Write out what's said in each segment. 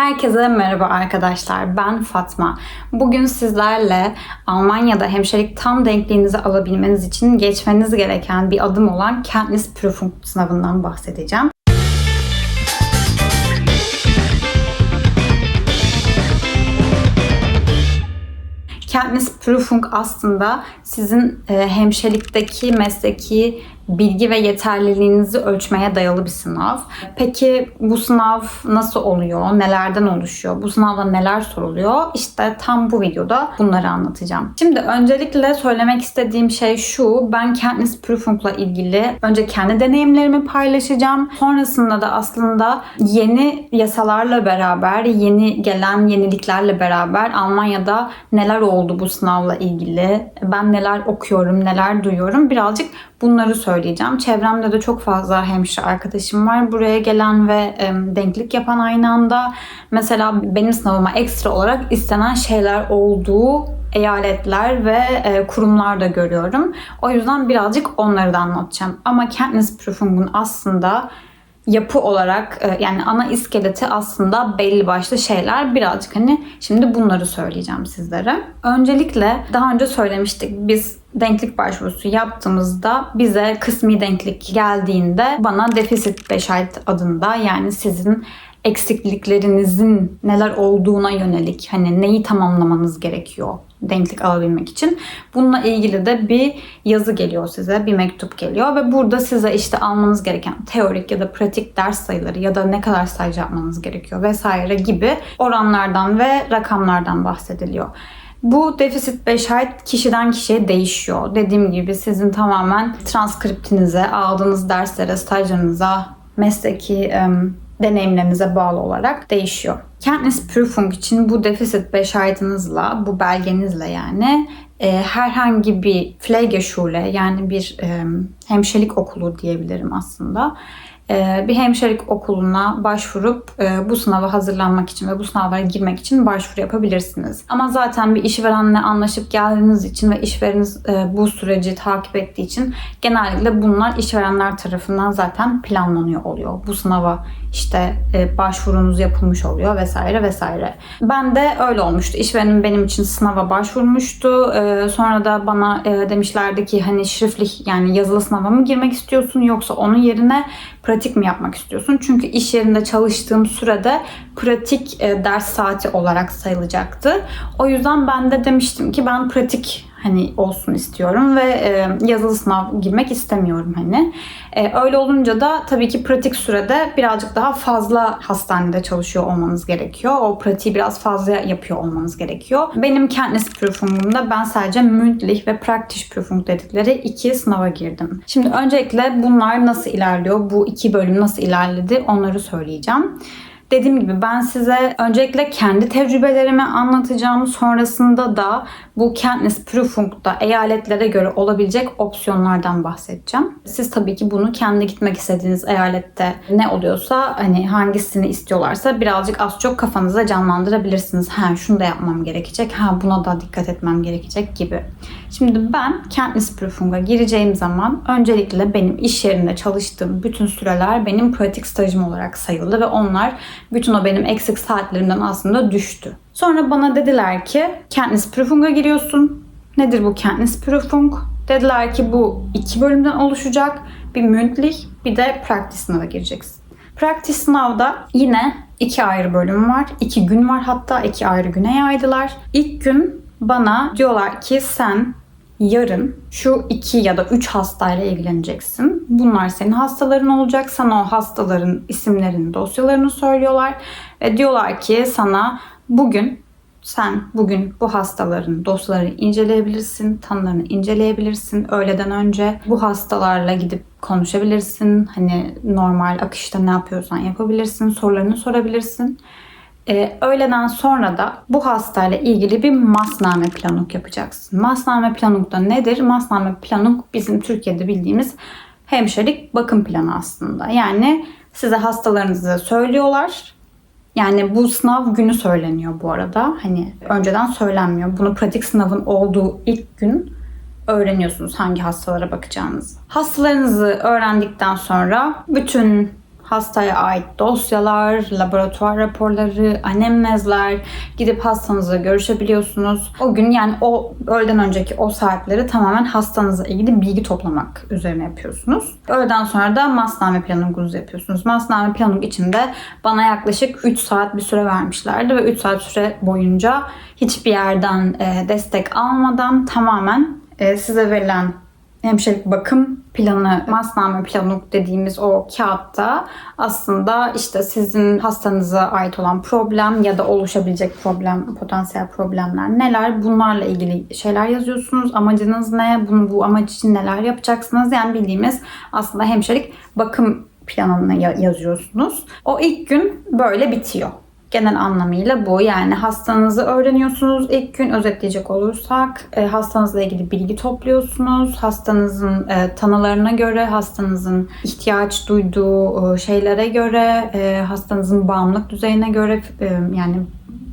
Herkese merhaba arkadaşlar. Ben Fatma. Bugün sizlerle Almanya'da hemşirelik tam denkliğinizi alabilmeniz için geçmeniz gereken bir adım olan Kenntnis Prüfung sınavından bahsedeceğim. Kenntnis Prüfung aslında sizin e, hemşirelikteki mesleki bilgi ve yeterliliğinizi ölçmeye dayalı bir sınav. Peki bu sınav nasıl oluyor? Nelerden oluşuyor? Bu sınavda neler soruluyor? İşte tam bu videoda bunları anlatacağım. Şimdi öncelikle söylemek istediğim şey şu. Ben Kenntnis Prüfung'la ilgili önce kendi deneyimlerimi paylaşacağım. Sonrasında da aslında yeni yasalarla beraber, yeni gelen yeniliklerle beraber Almanya'da neler oldu bu sınavla ilgili, ben neler okuyorum, neler duyuyorum birazcık bunları söyleyeceğim. Çevremde de çok fazla hemşire arkadaşım var. Buraya gelen ve e, denklik yapan aynı anda. Mesela benim sınavıma ekstra olarak istenen şeyler olduğu eyaletler ve e, kurumlar da görüyorum. O yüzden birazcık onları da anlatacağım. Ama Kenntnis Prüfung'un aslında yapı olarak e, yani ana iskeleti aslında belli başlı şeyler. Birazcık hani şimdi bunları söyleyeceğim sizlere. Öncelikle daha önce söylemiştik. Biz denklik başvurusu yaptığımızda bize kısmi denklik geldiğinde bana defisit beşayet adında yani sizin eksikliklerinizin neler olduğuna yönelik hani neyi tamamlamanız gerekiyor denklik alabilmek için. Bununla ilgili de bir yazı geliyor size, bir mektup geliyor ve burada size işte almanız gereken teorik ya da pratik ders sayıları ya da ne kadar staj yapmanız gerekiyor vesaire gibi oranlardan ve rakamlardan bahsediliyor. Bu defisit beşayet kişiden kişiye değişiyor. Dediğim gibi sizin tamamen transkriptinize, aldığınız derslere, stajlarınıza, mesleki deneyimlerinize bağlı olarak değişiyor. Kenntnis Prüfung için bu defisit beşayetınızla, bu belgenizle yani e, herhangi bir Pflegeschule yani bir e, hemşirelik okulu diyebilirim aslında bir hemşirelik okuluna başvurup e, bu sınava hazırlanmak için ve bu sınavlara girmek için başvuru yapabilirsiniz. Ama zaten bir işverenle anlaşıp geldiğiniz için ve işvereniz e, bu süreci takip ettiği için genellikle bunlar işverenler tarafından zaten planlanıyor oluyor. Bu sınava işte başvurunuz yapılmış oluyor vesaire vesaire. Ben de öyle olmuştu. İşverenim benim için sınava başvurmuştu. Sonra da bana demişlerdi ki hani şriflik yani yazılı sınava mı girmek istiyorsun yoksa onun yerine pratik mi yapmak istiyorsun? Çünkü iş yerinde çalıştığım sürede pratik e, ders saati olarak sayılacaktı. O yüzden ben de demiştim ki ben pratik hani olsun istiyorum ve e, yazılı sınav girmek istemiyorum hani. E, öyle olunca da tabii ki pratik sürede birazcık daha fazla hastanede çalışıyor olmanız gerekiyor. O pratiği biraz fazla yapıyor olmanız gerekiyor. Benim Kenntnis Prüfung'umda ben sadece mündlich ve Praktisch Prüfung dedikleri iki sınava girdim. Şimdi öncelikle bunlar nasıl ilerliyor? Bu iki bölüm nasıl ilerledi? Onları söyleyeceğim. Dediğim gibi ben size öncelikle kendi tecrübelerimi anlatacağım. Sonrasında da bu Kenntnis Prüfung'da eyaletlere göre olabilecek opsiyonlardan bahsedeceğim. Siz tabii ki bunu kendi gitmek istediğiniz eyalette ne oluyorsa hani hangisini istiyorlarsa birazcık az çok kafanıza canlandırabilirsiniz. Ha şunu da yapmam gerekecek. Ha buna da dikkat etmem gerekecek gibi. Şimdi ben Kenntnis Prüfung'a gireceğim zaman öncelikle benim iş yerinde çalıştığım bütün süreler benim pratik stajım olarak sayıldı ve onlar bütün o benim eksik saatlerimden aslında düştü. Sonra bana dediler ki Kenntnis Prüfung'a giriyorsun. Nedir bu Kenntnis Prüfung? Dediler ki bu iki bölümden oluşacak. Bir mündlich bir de praktik sınava gireceksin. Praktik sınavda yine iki ayrı bölüm var. iki gün var hatta iki ayrı güne yaydılar. İlk gün bana diyorlar ki sen yarın şu iki ya da üç hastayla ilgileneceksin. Bunlar senin hastaların olacak. Sana o hastaların isimlerini, dosyalarını söylüyorlar. Ve diyorlar ki sana bugün sen bugün bu hastaların dosyalarını inceleyebilirsin, tanılarını inceleyebilirsin. Öğleden önce bu hastalarla gidip konuşabilirsin. Hani normal akışta ne yapıyorsan yapabilirsin, sorularını sorabilirsin. Ee, öğleden sonra da bu hastayla ilgili bir masname planuk yapacaksın. Masname planuk da nedir? Masname planuk bizim Türkiye'de bildiğimiz hemşirelik bakım planı aslında. Yani size hastalarınızı söylüyorlar. Yani bu sınav günü söyleniyor bu arada. Hani önceden söylenmiyor. Bunu pratik sınavın olduğu ilk gün öğreniyorsunuz hangi hastalara bakacağınızı. Hastalarınızı öğrendikten sonra bütün hastaya ait dosyalar, laboratuvar raporları, anemnezler, gidip hastanızla görüşebiliyorsunuz. O gün yani o öğleden önceki o saatleri tamamen hastanızla ilgili bilgi toplamak üzerine yapıyorsunuz. Öğleden sonra da masname planınızı yapıyorsunuz. Masname planım içinde bana yaklaşık 3 saat bir süre vermişlerdi ve 3 saat süre boyunca hiçbir yerden e, destek almadan tamamen e, size verilen hemşirelik bakım planı, masname planı dediğimiz o kağıtta aslında işte sizin hastanıza ait olan problem ya da oluşabilecek problem, potansiyel problemler neler bunlarla ilgili şeyler yazıyorsunuz. Amacınız ne? Bunu bu amaç için neler yapacaksınız? Yani bildiğimiz aslında hemşirelik bakım planını yazıyorsunuz. O ilk gün böyle bitiyor. Genel anlamıyla bu. Yani hastanızı öğreniyorsunuz. İlk gün özetleyecek olursak e, hastanızla ilgili bilgi topluyorsunuz. Hastanızın e, tanılarına göre, hastanızın ihtiyaç duyduğu e, şeylere göre, e, hastanızın bağımlılık düzeyine göre e, yani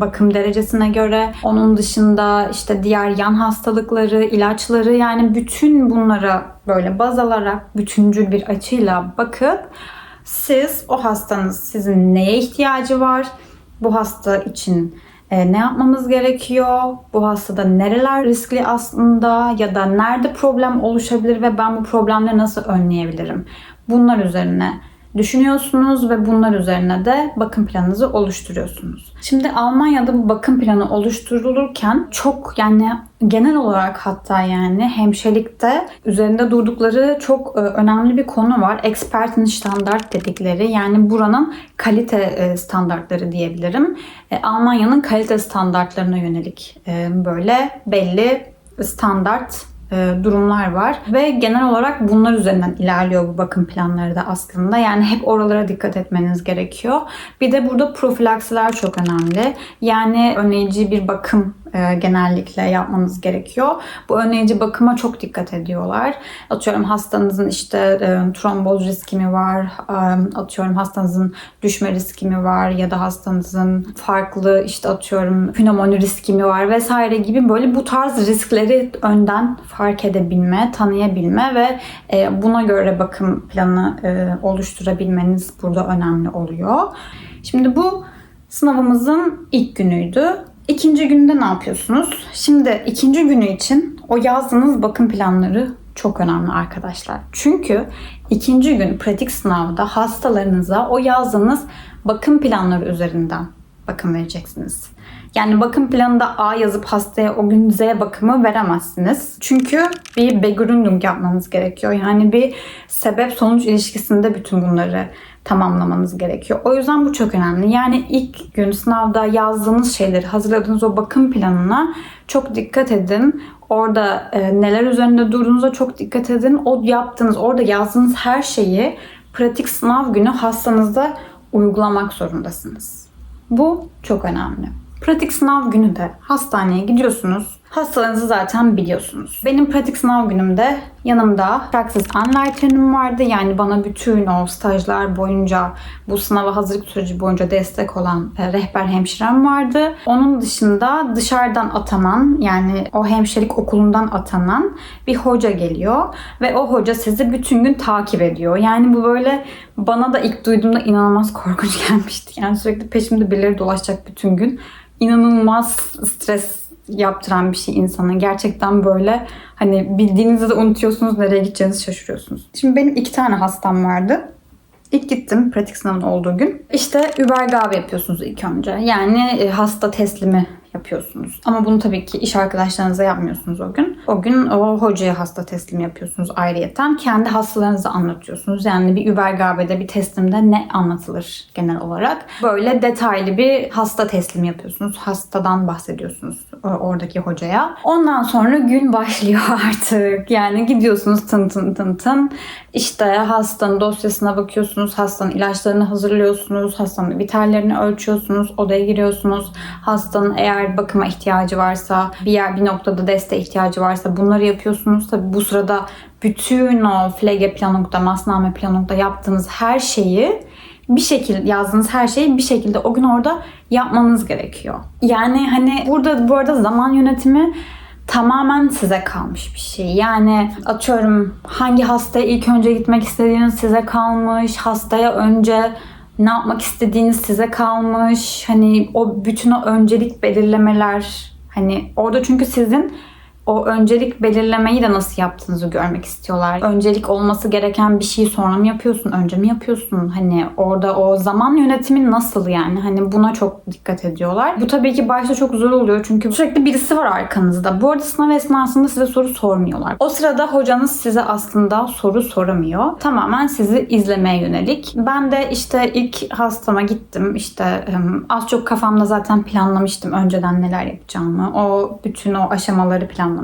bakım derecesine göre. Onun dışında işte diğer yan hastalıkları, ilaçları yani bütün bunlara böyle baz alarak bütüncül bir açıyla bakıp siz o hastanız sizin neye ihtiyacı var? Bu hasta için e, ne yapmamız gerekiyor? Bu hastada nereler riskli aslında ya da nerede problem oluşabilir ve ben bu problemleri nasıl önleyebilirim? Bunlar üzerine düşünüyorsunuz ve bunlar üzerine de bakım planınızı oluşturuyorsunuz. Şimdi Almanya'da bu bakım planı oluşturulurken çok yani genel olarak hatta yani hemşirelikte üzerinde durdukları çok e, önemli bir konu var. Expertin standart dedikleri yani buranın kalite e, standartları diyebilirim. E, Almanya'nın kalite standartlarına yönelik böyle belli standart durumlar var. Ve genel olarak bunlar üzerinden ilerliyor bu bakım planları da aslında. Yani hep oralara dikkat etmeniz gerekiyor. Bir de burada profilaksiler çok önemli. Yani önleyici bir bakım e, genellikle yapmanız gerekiyor. Bu önleyici bakıma çok dikkat ediyorlar. Atıyorum hastanızın işte e, tromboz riski mi var? E, atıyorum hastanızın düşme riski mi var? Ya da hastanızın farklı işte atıyorum pnömoni riski mi var? Vesaire gibi böyle bu tarz riskleri önden fark edebilme, tanıyabilme ve e, buna göre bakım planı e, oluşturabilmeniz burada önemli oluyor. Şimdi bu sınavımızın ilk günüydü. İkinci günde ne yapıyorsunuz? Şimdi ikinci günü için o yazdığınız bakım planları çok önemli arkadaşlar. Çünkü ikinci gün pratik sınavda hastalarınıza o yazdığınız bakım planları üzerinden bakım vereceksiniz. Yani bakım planında A yazıp hastaya o gün Z bakımı veremezsiniz. Çünkü bir Begründung yapmanız gerekiyor. Yani bir sebep sonuç ilişkisinde bütün bunları tamamlamanız gerekiyor. O yüzden bu çok önemli. Yani ilk gün sınavda yazdığınız şeyleri, hazırladığınız o bakım planına çok dikkat edin. Orada e, neler üzerinde durduğunuza çok dikkat edin. O yaptığınız, orada yazdığınız her şeyi pratik sınav günü hastanızda uygulamak zorundasınız. Bu çok önemli. Pratik sınav günü de hastaneye gidiyorsunuz. Hastalarınızı zaten biliyorsunuz. Benim pratik sınav günümde yanımda Praxis Anleiter'im vardı. Yani bana bütün o stajlar boyunca bu sınava hazırlık süreci boyunca destek olan e, rehber hemşirem vardı. Onun dışında dışarıdan atanan yani o hemşirelik okulundan atanan bir hoca geliyor ve o hoca sizi bütün gün takip ediyor. Yani bu böyle bana da ilk duyduğumda inanılmaz korkunç gelmişti. Yani sürekli peşimde birileri dolaşacak bütün gün. İnanılmaz stres yaptıran bir şey insana. Gerçekten böyle hani bildiğinizi de unutuyorsunuz, nereye gideceğinizi şaşırıyorsunuz. Şimdi benim iki tane hastam vardı. İlk gittim pratik sınavın olduğu gün. İşte Übergabe yapıyorsunuz ilk önce. Yani e, hasta teslimi yapıyorsunuz. Ama bunu tabii ki iş arkadaşlarınıza yapmıyorsunuz o gün. O gün o hocaya hasta teslim yapıyorsunuz ayrıyeten. Kendi hastalarınızı anlatıyorsunuz. Yani bir Übergabe'de bir teslimde ne anlatılır genel olarak. Böyle detaylı bir hasta teslim yapıyorsunuz. Hastadan bahsediyorsunuz oradaki hocaya. Ondan sonra gün başlıyor artık. Yani gidiyorsunuz tın tın tın tın. İşte hastanın dosyasına bakıyorsunuz. Hastanın ilaçlarını hazırlıyorsunuz. Hastanın vitallerini ölçüyorsunuz. Odaya giriyorsunuz. Hastanın eğer bakıma ihtiyacı varsa, bir yer bir noktada desteğe ihtiyacı varsa bunları yapıyorsunuz. Tabi bu sırada bütün o flege planokta, masname planokta yaptığınız her şeyi bir şekilde yazdığınız her şeyi bir şekilde o gün orada yapmanız gerekiyor. Yani hani burada bu arada zaman yönetimi tamamen size kalmış bir şey. Yani atıyorum hangi hastaya ilk önce gitmek istediğiniz size kalmış. Hastaya önce ne yapmak istediğiniz size kalmış. Hani o bütün o öncelik belirlemeler hani orada çünkü sizin o öncelik belirlemeyi de nasıl yaptığınızı görmek istiyorlar. Öncelik olması gereken bir şeyi sonra mı yapıyorsun, önce mi yapıyorsun? Hani orada o zaman yönetimin nasıl yani? Hani buna çok dikkat ediyorlar. Bu tabii ki başta çok zor oluyor çünkü sürekli birisi var arkanızda. Bu arada sınav esnasında size soru sormuyorlar. O sırada hocanız size aslında soru soramıyor. Tamamen sizi izlemeye yönelik. Ben de işte ilk hastama gittim. İşte az çok kafamda zaten planlamıştım önceden neler yapacağımı. O bütün o aşamaları planlamıştım.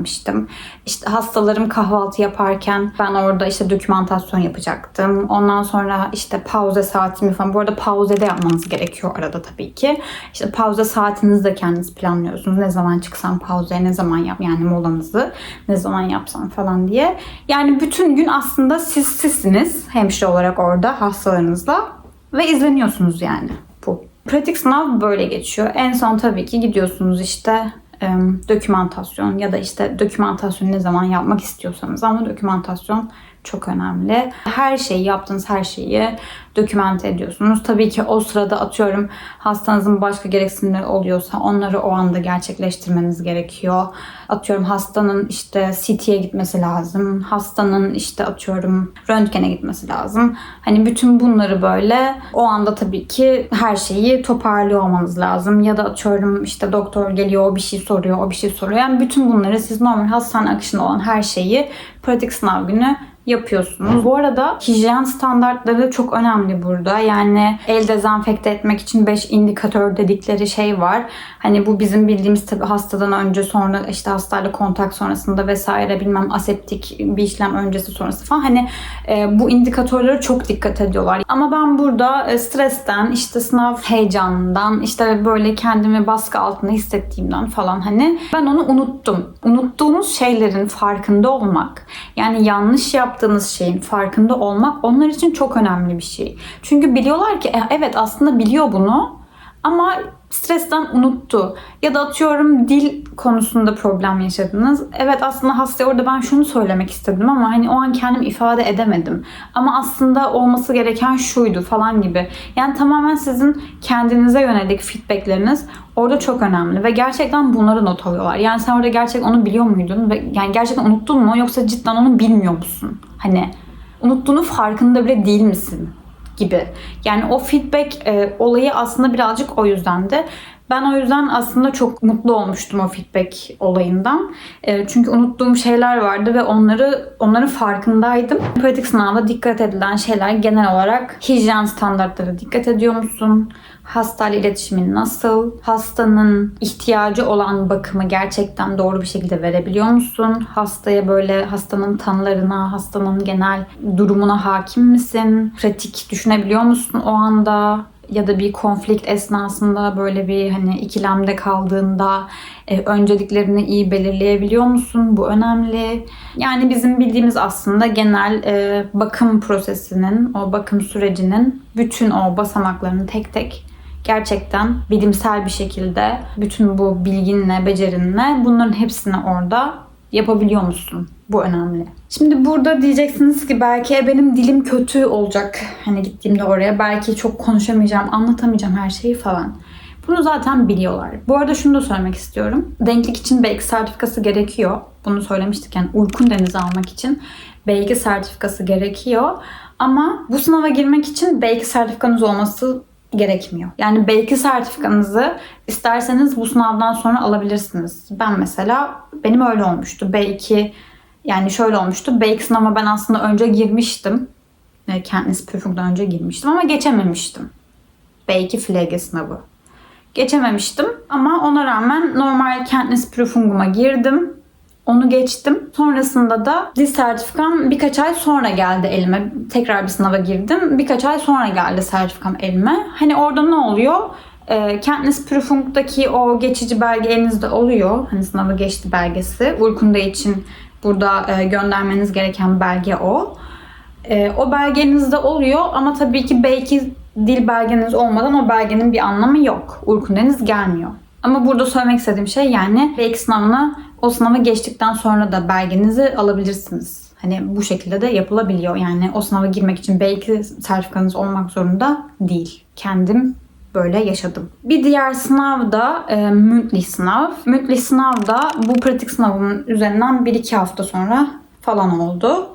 İşte hastalarım kahvaltı yaparken ben orada işte dokümantasyon yapacaktım. Ondan sonra işte pauze saatimi falan. Bu arada pauze de yapmanız gerekiyor arada tabii ki. İşte pauze saatinizi de kendiniz planlıyorsunuz. Ne zaman çıksam pauzeye ne zaman yap yani molanızı ne zaman yapsam falan diye. Yani bütün gün aslında siz sizsiniz hemşire olarak orada hastalarınızla ve izleniyorsunuz yani bu. Pratik sınav böyle geçiyor. En son tabii ki gidiyorsunuz işte e, dokümantasyon ya da işte dokümantasyon ne zaman yapmak istiyorsanız. Ama dokümantasyon çok önemli. Her şeyi yaptığınız her şeyi dokümante ediyorsunuz. Tabii ki o sırada atıyorum hastanızın başka gereksinimleri oluyorsa onları o anda gerçekleştirmeniz gerekiyor. Atıyorum hastanın işte CT'ye gitmesi lazım. Hastanın işte atıyorum röntgene gitmesi lazım. Hani bütün bunları böyle o anda tabii ki her şeyi toparlıyor olmanız lazım. Ya da atıyorum işte doktor geliyor o bir şey soruyor o bir şey soruyor. Yani bütün bunları siz normal hastane akışında olan her şeyi pratik sınav günü yapıyorsunuz. Bu arada hijyen standartları çok önemli burada. Yani el dezenfekte etmek için 5 indikatör dedikleri şey var. Hani bu bizim bildiğimiz tabii hastadan önce sonra işte hastayla kontak sonrasında vesaire bilmem aseptik bir işlem öncesi sonrası falan. Hani e, bu indikatörlere çok dikkat ediyorlar. Ama ben burada e, stresten, işte sınav heyecanından, işte böyle kendimi baskı altında hissettiğimden falan hani ben onu unuttum. Unuttuğunuz şeylerin farkında olmak, yani yanlış yaptığınız şeyin farkında olmak onlar için çok önemli bir şey. Çünkü biliyorlar ki e, evet aslında biliyor bunu ama stresten unuttu. Ya da atıyorum dil konusunda problem yaşadınız. Evet aslında hastaya orada ben şunu söylemek istedim ama hani o an kendimi ifade edemedim. Ama aslında olması gereken şuydu falan gibi. Yani tamamen sizin kendinize yönelik feedbackleriniz orada çok önemli ve gerçekten bunları not alıyorlar. Yani sen orada gerçekten onu biliyor muydun ve yani gerçekten unuttun mu yoksa cidden onu bilmiyor musun? Hani unuttuğunu farkında bile değil misin? Gibi. Yani o feedback e, olayı aslında birazcık o yüzdendi. Ben o yüzden aslında çok mutlu olmuştum o feedback olayından. E, çünkü unuttuğum şeyler vardı ve onları onların farkındaydım. Pratik sınavda dikkat edilen şeyler genel olarak hijyen standartları dikkat ediyor musun? Hastayla iletişimin nasıl? Hastanın ihtiyacı olan bakımı gerçekten doğru bir şekilde verebiliyor musun? Hastaya böyle hastanın tanılarına, hastanın genel durumuna hakim misin? Pratik düşünebiliyor musun o anda? Ya da bir konflikt esnasında böyle bir hani ikilemde kaldığında e, önceliklerini iyi belirleyebiliyor musun? Bu önemli. Yani bizim bildiğimiz aslında genel e, bakım prosesinin, o bakım sürecinin bütün o basamaklarını tek tek gerçekten bilimsel bir şekilde bütün bu bilginle, becerinle bunların hepsini orada yapabiliyor musun? Bu önemli. Şimdi burada diyeceksiniz ki belki e, benim dilim kötü olacak. Hani gittiğimde oraya belki çok konuşamayacağım, anlatamayacağım her şeyi falan. Bunu zaten biliyorlar. Bu arada şunu da söylemek istiyorum. Denklik için belki sertifikası gerekiyor. Bunu söylemiştik yani Urkun Deniz'i almak için belki sertifikası gerekiyor. Ama bu sınava girmek için belki sertifikanız olması gerekmiyor. Yani belki sertifikanızı isterseniz bu sınavdan sonra alabilirsiniz. Ben mesela benim öyle olmuştu. Belki yani şöyle olmuştu. Belki sınava ben aslında önce girmiştim. E, Kendiniz Prüfung'dan önce girmiştim ama geçememiştim. Belki FLG sınavı. Geçememiştim ama ona rağmen normal Kentnis Prüfung'uma girdim. Onu geçtim. Sonrasında da dil sertifikam birkaç ay sonra geldi elime. Tekrar bir sınava girdim. Birkaç ay sonra geldi sertifikam elime. Hani orada ne oluyor? E, Kentnis Prüfung'daki o geçici belge elinizde oluyor. Hani sınavı geçti belgesi. Urkunde için burada e, göndermeniz gereken belge o. E, o belgenizde oluyor ama tabii ki belki dil belgeniz olmadan o belgenin bir anlamı yok. Urkundeniz gelmiyor. Ama burada söylemek istediğim şey yani B2 sınavına o sınavı geçtikten sonra da belgenizi alabilirsiniz. Hani bu şekilde de yapılabiliyor. Yani o sınava girmek için B2 sertifikanız olmak zorunda değil. Kendim böyle yaşadım. Bir diğer sınav da e, mündlich sınav. Mündlich sınav da bu pratik sınavının üzerinden 1-2 hafta sonra falan oldu.